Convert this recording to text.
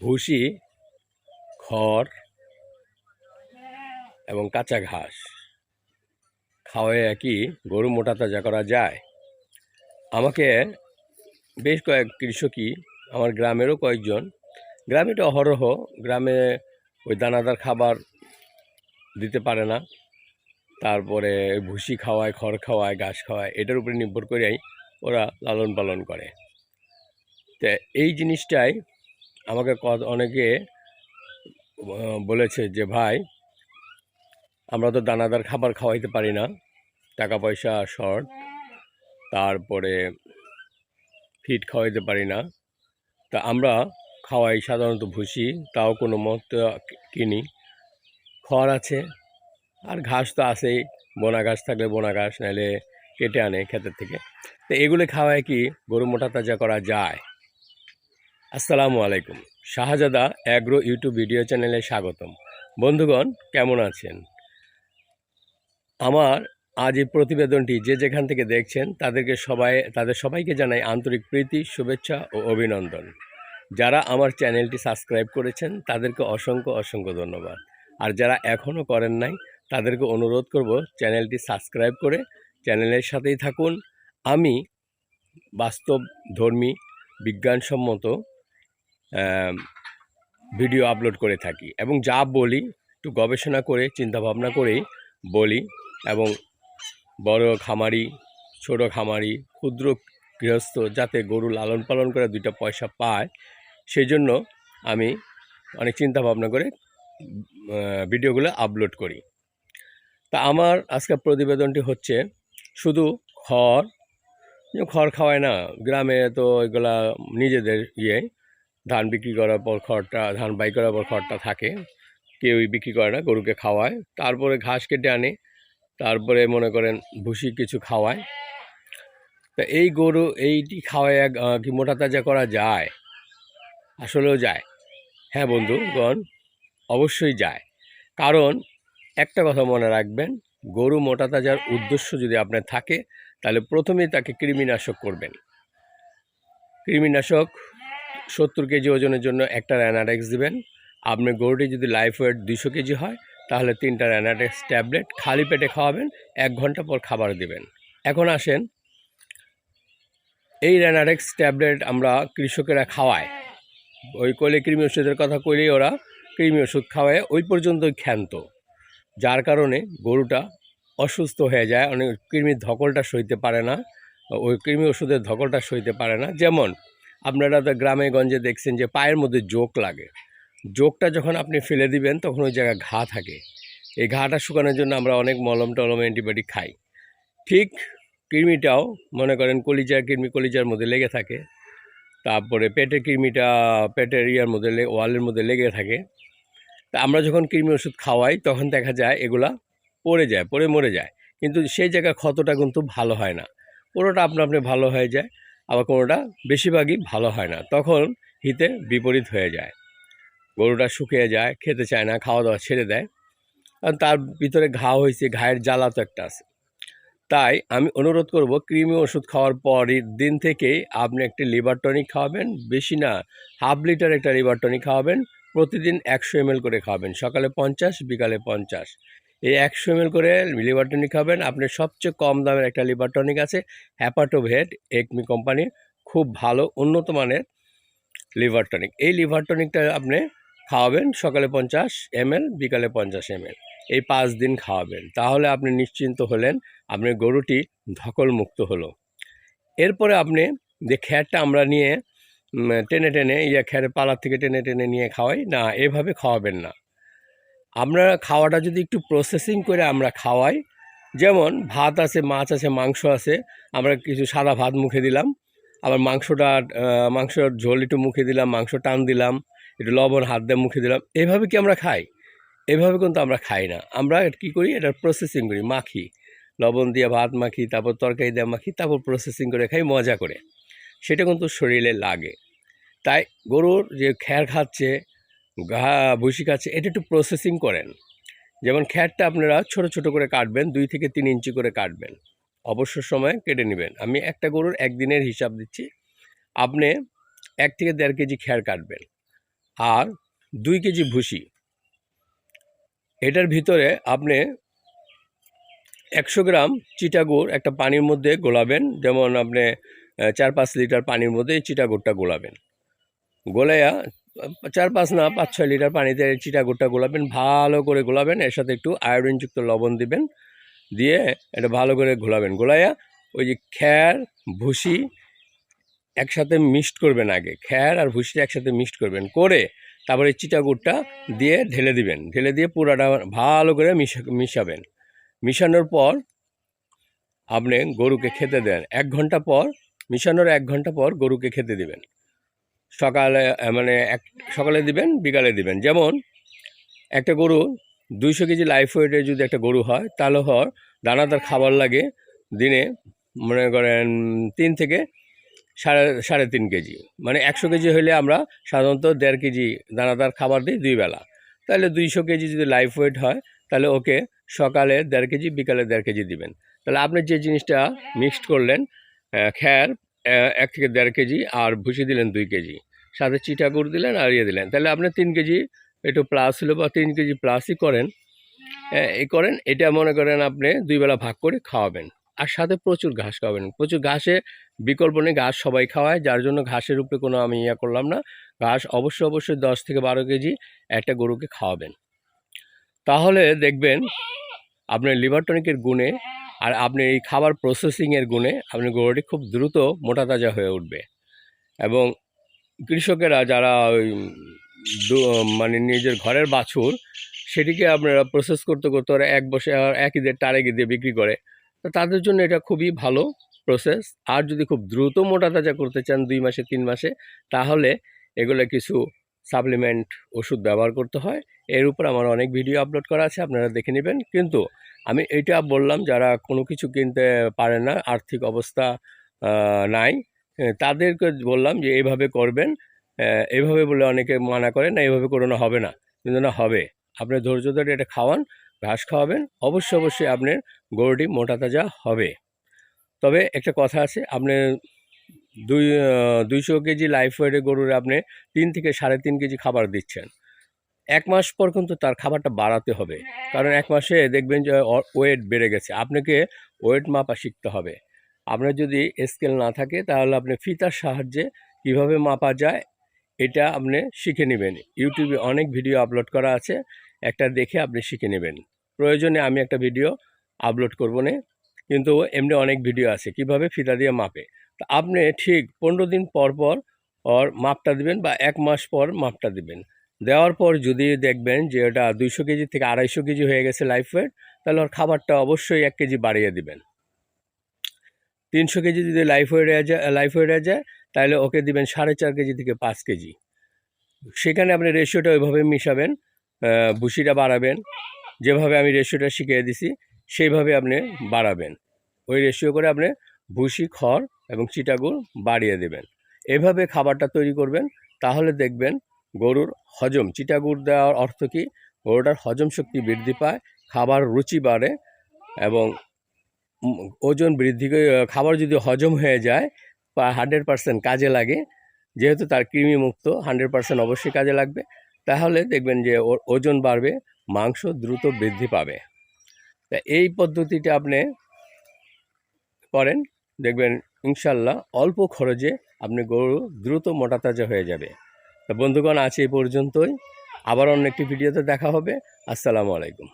ভুসি, খড় এবং কাঁচা ঘাস। খাওয়ায় কি গরু মোটা তাজা করা যায়। আমাকে বেশ কয়েক কৃষকই, আমার গ্রামেরও কয়েকজন গ্রামে তো অহরহ, গ্রামে ওই দানাদার খাবার দিতে পারে না। তারপরে ভুসি খাওয়ায়, খড় খাওয়ায়, ঘাস খাওয়ায়, এটার উপরে নির্ভর করেই ওরা লালন পালন করে। তো এই জিনিসটাই আমাকে অনেকে বলেছে যে, ভাই, আমরা তো দানাদার খাবার খাওয়াইতে পারি না। টাকা পয়সা শর্ট। তারপরে ফিট খাওয়াইতে পারি না। তা আমরা খাওয়াই সাধারণত ভুসি, তাও কোনো মত কিনি। খড় আছে, আর ঘাস তো আছেই। বোনা ঘাস থাকলে বোনা ঘাস নাহলে কেটে আনে ক্ষেতের থেকে। তো এগুলো খাওয়ায় কি গরু মোটা তাজা করা যায়? আসসালামু আলাইকুম। শাহজাদা অ্যাগ্রো ইউটিউব ভিডিও চ্যানেলে স্বাগতম। বন্ধুগণ, কেমন আছেন? আমার আজ এই প্রতিবেদনটি যে যেখান থেকে দেখছেন, তাদেরকে সবাই, তাদের সবাইকে জানাই আন্তরিক প্রীতি, শুভেচ্ছা ও অভিনন্দন। যারা আমার চ্যানেলটি সাবস্ক্রাইব করেছেন, তাদেরকে অসংখ্য অসংখ্য ধন্যবাদ। আর যারা এখনও করেন নাই, তাদেরকে অনুরোধ করব চ্যানেলটি সাবস্ক্রাইব করে চ্যানেলের সাথেই থাকুন। আমি বাস্তব ধর্মী বিজ্ঞানসম্মত ভিডিও আপলোড করে থাকি এবং যা বলি, একটু গবেষণা করে, চিন্তাভাবনা করেই বলি এবং বড় খামারি, ছোট খামারি, ক্ষুদ্র গৃহস্থ যাতে গরু লালন পালন করে দুইটা পয়সা পায় সেই জন্য আমি অনেক চিন্তা ভাবনা করে ভিডিওগুলো আপলোড করি। তা আমার আজকের প্রতিবেদনটি হচ্ছে শুধু খড় খড় খাওয়ায় না, গ্রামে তো এগুলা নিজেদের ইয়ে ধান বিক্রি করার পর খড়টা ধান বাই করার পর খড়টা থাকে। কেউই বিক্রি করে না গরুকে খাওয়ায়। তারপরে ঘাস কেটে আনে তারপরে মনে করেন ভুসি কিছু খাওয়ায়। তা এই গরু এইটি খাওয়ায় এক, কি মোটা তাজা করা যায়? আসলেও যায়। হ্যাঁ বন্ধুগণ অবশ্যই যায়। কারণ একটা কথা মনে রাখবেন গরু মোটা তাজার উদ্দেশ্য যদি আপনার থাকে তাহলে প্রথমেই তাকে কৃমিনাশক করবেন। কৃমিনাশক সত্তর কেজি ওজনের জন্য একটা অ্যানাডেক্স দিবেন। আপনি গরুটি যদি লাইফ ওয়েট দুশো কেজি হয়, তাহলে তিনটা অ্যানাডেক্স ট্যাবলেট খালি পেটে খাওয়াবেন, এক ঘণ্টা পর খাবার দিবেন। এখন আসেন, এই র্যানাডেক্স ট্যাবলেট আমরা কৃষকেরা খাওয়ায়। ওই কইলে কৃমি ওষুধের কথা কইলেই ওরা কৃমি ওষুধ খাওয়ায়, ওই পর্যন্তই ক্ষান্ত। যার কারণে গরুটা অসুস্থ হয়ে যায়, অনেক কৃমির ধকলটা সইতে পারে না, ওই কৃমি ওষুধের ধকলটা সইতে পারে না। যেমন আপনারা তো গ্রামে গঞ্জে দেখছেন যে পায়ের মধ্যে জোক লাগে। জোকটা যখন আপনি ফেলে দিবেন, তখন ওই জায়গায় ঘা থাকে। এই ঘাটা শুকানোর জন্য আমরা অনেক মলম টলম অ্যান্টিবায়োটিক খাই। ঠিক কৃমিটাও, মনে করেন কলিজার কৃমি, কলিজার মধ্যে লেগে থাকে। তারপরে পেটের কৃমিটা পেটের ইয়ার মধ্যে ওয়ালের মধ্যে লেগে থাকে। তা আমরা যখন কৃমি ওষুধ খাওয়াই, তখন দেখা যায় এগুলা পড়ে যায়, পড়ে মরে যায়। কিন্তু সেই জায়গায় ক্ষতটা কিন্তু ভালো হয় না। কোনোটা আপনা আপনি ভালো হয়ে যায়। আবার কোনোটা বেশিরভাগই ভালো হয় না। তখন হিতে বিপরীত হয়ে যায়। গরুটা শুকিয়ে যায়, খেতে চায় না খাওয়া দাওয়া ছেড়ে দেয়। কারণ তার ভিতরে ঘা হয়েছে, ঘায়ের জ্বালা তো একটা আছে। তাই আমি অনুরোধ করব কৃমি ওষুধ খাওয়ার পরের দিন থেকেই আপনি একটি লিভার টনিক খাওয়াবেন। বেশি না, হাফ লিটার একটা লিভার টনিক খাওয়াবেন। প্রতিদিন একশো এমএল করে খাওয়াবেন। সকালে পঞ্চাশ, বিকালে পঞ্চাশ। এই একশো এমএল করে লিভার টনিক খাবেন। আপনার সবচেয়ে কম দামের একটা লিভার টনিক আছে হ্যাপাটোভেট একমি কোম্পানির খুব ভালো, উন্নত মানের লিভার টনিক এই লিভার টনিকটা আপনি খাওয়াবেন সকালে পঞ্চাশ এমএল বিকালে পঞ্চাশ এমএল এই পাঁচ দিন খাওয়াবেন। তাহলে আপনি নিশ্চিন্ত হলেন আপনার গরুটি ধকল মুক্ত হলো। এরপরে আপনি যে খ্যারটা আমরা নিয়ে টেনে টেনে, ইয়া খ্যারের পালার থেকে টেনে টেনে নিয়ে খাওয়াই, না, এভাবে খাওয়াবেন না। আমরা খাওয়াটা যদি একটু প্রসেসিং করে আমরা খাওয়াই, যেমন ভাত আছে, মাছ আছে, মাংস আছে, আমরা কিছু সাদা ভাত মুখে দিলাম, আবার মাংসটা মাংসর ঝোল একটু মুখে দিলাম, মাংস টান দিলাম, একটু লবণ, হাত দিয়ে মুখে দিলাম, এভাবে কি আমরা খাই? এভাবে কিন্তু আমরা খাই না। আমরা কি করি? এটা প্রসেসিং করি, মাখি। লবণ দিয়ে ভাত মাখি, তারপর তরকারি দিয়ে মাখি, তারপর প্রসেসিং করে খাই, মজা করে। সেটা কিন্তু শরীরে লাগে। তাই গরুর যে খ্যার খাচ্ছে ঘা ভুসি খাচ্ছে এটা একটু প্রসেসিং করেন। যেমন খ্যারটা আপনারা ছোট ছোট করে কাটবেন, দুই থেকে তিন ইঞ্চি করে কাটবেন। অবসর সময় কেটে নেবেন। আমি একটা গরুর একদিনের হিসাব দিচ্ছি। আপনি এক থেকে দেড় কেজি খ্যার কাটবেন। আর দুই কেজি ভুসি এটার ভিতরে আপনি একশো গ্রাম চিটাগুড় একটা পানির মধ্যে গোলাবেন। যেমন আপনি চার পাঁচ লিটার পানির মধ্যে চিটাগুড়টা গোলাবেন। গোলাইয়া চার পাঁচ না, পাঁচ ছয় লিটার পানিতে এই চিটাগুড়টা গোলাবেন, ভালো করে গোলাবেন, এর সাথে একটু আয়োডিনযুক্ত লবণ দিবেন, দিয়ে এটা ভালো করে ঘোলাবেন। গোলাইয়া ওই যে খ্যার ভুসি একসাথে মিক্সড করবেন আগে খ্যার আর ভুসিটা একসাথে মিক্সড করবেন, করে তারপরে চিটাগুড়টা দিয়ে ঢেলে দিবেন। ঢেলে দিয়ে পুরাটা ভালো করে মিশা, মিশাবেন। মিশানোর পর আপনি গরুকে খেতে দেন। এক ঘণ্টা পর, মিশানোর এক ঘণ্টা পর গরুকে খেতে দিবেন। সকালে মানে এক, সকালে দিবেন, বিকালে দিবেন। যেমন একটা গরু দুইশো কেজি লাইফ ওয়েটের যদি একটা গরু হয়, তাহলে হর দানাদার খাবার লাগে দিনে, মনে করেন তিন থেকে সাড়ে সাড়ে তিন কেজি। মানে একশো কেজি হলে আমরা সাধারণত দেড় কেজি দানাদার খাবার দিই দুই বেলা। তাহলে দুইশো কেজি যদি লাইফ ওয়েট হয়, তাহলে ওকে সকালে দেড় কেজি, বিকালে দেড় কেজি দিবেন। তাহলে আপনি যে জিনিসটা মিক্সড করলেন খ্যার এক থেকে দেড় কেজি আর ভুসি দিলেন দুই কেজি। সাথে চিটাগুড় দিলেন আর ইয়ে দিলেন। তাহলে আপনি তিন কেজি একটু প্লাস হলো বা তিন কেজি প্লাসই করেন। আহ, এই করেন এটা মনে করেন আপনি দুই বেলা ভাগ করে খাওয়াবেন। আর সাথে প্রচুর ঘাস খাওয়াবেন। প্রচুর ঘাসে বিকল্প নেই ঘাস সবাই খাওয়ায়। যার জন্য ঘাসের উপরে কোনো আমি ইয়া করলাম না। ঘাস অবশ্যই অবশ্যই দশ থেকে বারো কেজি একটা গরুকে খাওয়াবেন। তাহলে দেখবেন আপনার লিভার টনিকের গুণে আর আপনি এই খাবার প্রসেসিংয়ের গুণে আপনি গরুটি খুব দ্রুত মোটা তাজা হয়ে উঠবে। এবং কৃষকেরা যারা ওই মানে নিজের ঘরের বাছুর, সেটিকে আপনারা প্রসেস করতে করতে ওরা এক বসে, একই দিয়ে টারেগে দিয়ে বিক্রি করে। তো তাদের জন্য এটা খুবই ভালো প্রসেস আর যদি খুব দ্রুত মোটা তাজা করতে চান দুই মাসে, তিন মাসে, তাহলে এগুলো কিছু সাপ্লিমেন্ট ওষুধ ব্যবহার করতে হয়। এর উপর আমার অনেক ভিডিও আপলোড করা আছে, আপনারা দেখে নেবেন। কিন্তু আমি এটা বললাম, যারা কোনো কিছু কিনতে পারে না, আর্থিক অবস্থা নাই তাদেরকে বললাম যে এইভাবে করবেন এভাবে বলে অনেকে মানা করে না এইভাবে করোনা হবে না। কিন্তু না, হবে। আপনি ধৈর্য ধরে এটা খাওয়ান, ঘাস খাওয়াবেন, অবশ্যই অবশ্যই আপনার গরুটি মোটা তাজা হবে। তবে একটা কথা আছে, আপনি দুই দুইশো কেজি লাইফ ওয়েটের গরুর আপনি তিন থেকে সাড়ে তিন কেজি খাবার দিচ্ছেন। এক মাস পর কিন্তু তার খাবারটা বাড়াতে হবে। কারণ এক মাসে দেখবেন যে ওয়েট বেড়ে গেছে। আপনাকে ওয়েট মাপা শিখতে হবে। আপনার যদি স্কেল না থাকে তাহলে আপনি ফিতার সাহায্যে কীভাবে মাপা যায় এটা আপনি শিখে নেবেন। ইউটিউবে অনেক ভিডিও আপলোড করা আছে। একটা দেখে আপনি শিখে নেবেন। প্রয়োজনে আমি একটা ভিডিও আপলোড করব না। কিন্তু এমনি অনেক ভিডিও আছে। কীভাবে ফিতা দিয়ে মাপে? আপনি ঠিক পনেরো দিন পর পর ওর মাপটা দিবেন বা এক মাস পর মাপটা দিবেন। দেওয়ার পর যদি দেখবেন যে ওটা দুইশো কেজি থেকে আড়াইশো কেজি হয়ে গেছে লাইফ ওয়েট তাহলে ওর খাবারটা অবশ্যই এক কেজি বাড়িয়ে দিবেন। তিনশো কেজি যদি লাইফ ওয়েট যায় লাইফ ওয়েট যায়, তাহলে ওকে দিবেন সাড়ে চার কেজি থেকে পাঁচ কেজি। সেখানে আপনি রেশিওটা ওইভাবে মিশাবেন ভুসিটা বাড়াবেন। যেভাবে আমি রেশিওটা শিখিয়ে দিছি, সেইভাবে আপনি বাড়াবেন। ওই রেশিও করে আপনি ভুসি, খড় এবং চিটাগুড় বাড়িয়ে দেবেন। এভাবে খাবারটা তৈরি করবেন, তাহলে দেখবেন গরুর হজম চিটাগুড় দেওয়ার অর্থ কি? গরুটার হজম শক্তি বৃদ্ধি পায়, খাবার রুচি বাড়ে এবং ওজন বৃদ্ধি খাবার যদি হজম হয়ে যায় বা হান্ড্রেড পার্সেন্ট কাজে লাগে, যেহেতু তার কৃমি মুক্ত হান্ড্রেড পার্সেন্ট অবশ্যই কাজে লাগবে, তাহলে দেখবেন যে ওজন বাড়বে, মাংস দ্রুত বৃদ্ধি পাবে। তা এই পদ্ধতিটা আপনি করেন, দেখবেন ইনশাল্লাহ অল্প খরচে আপনি গরু দ্রুত মোটা তাজা হয়ে যাবে। তা বন্ধুগণ আছে এই পর্যন্তই। আবার অন্য একটি ভিডিওতে দেখা হবে। আসসালামু আলাইকুম।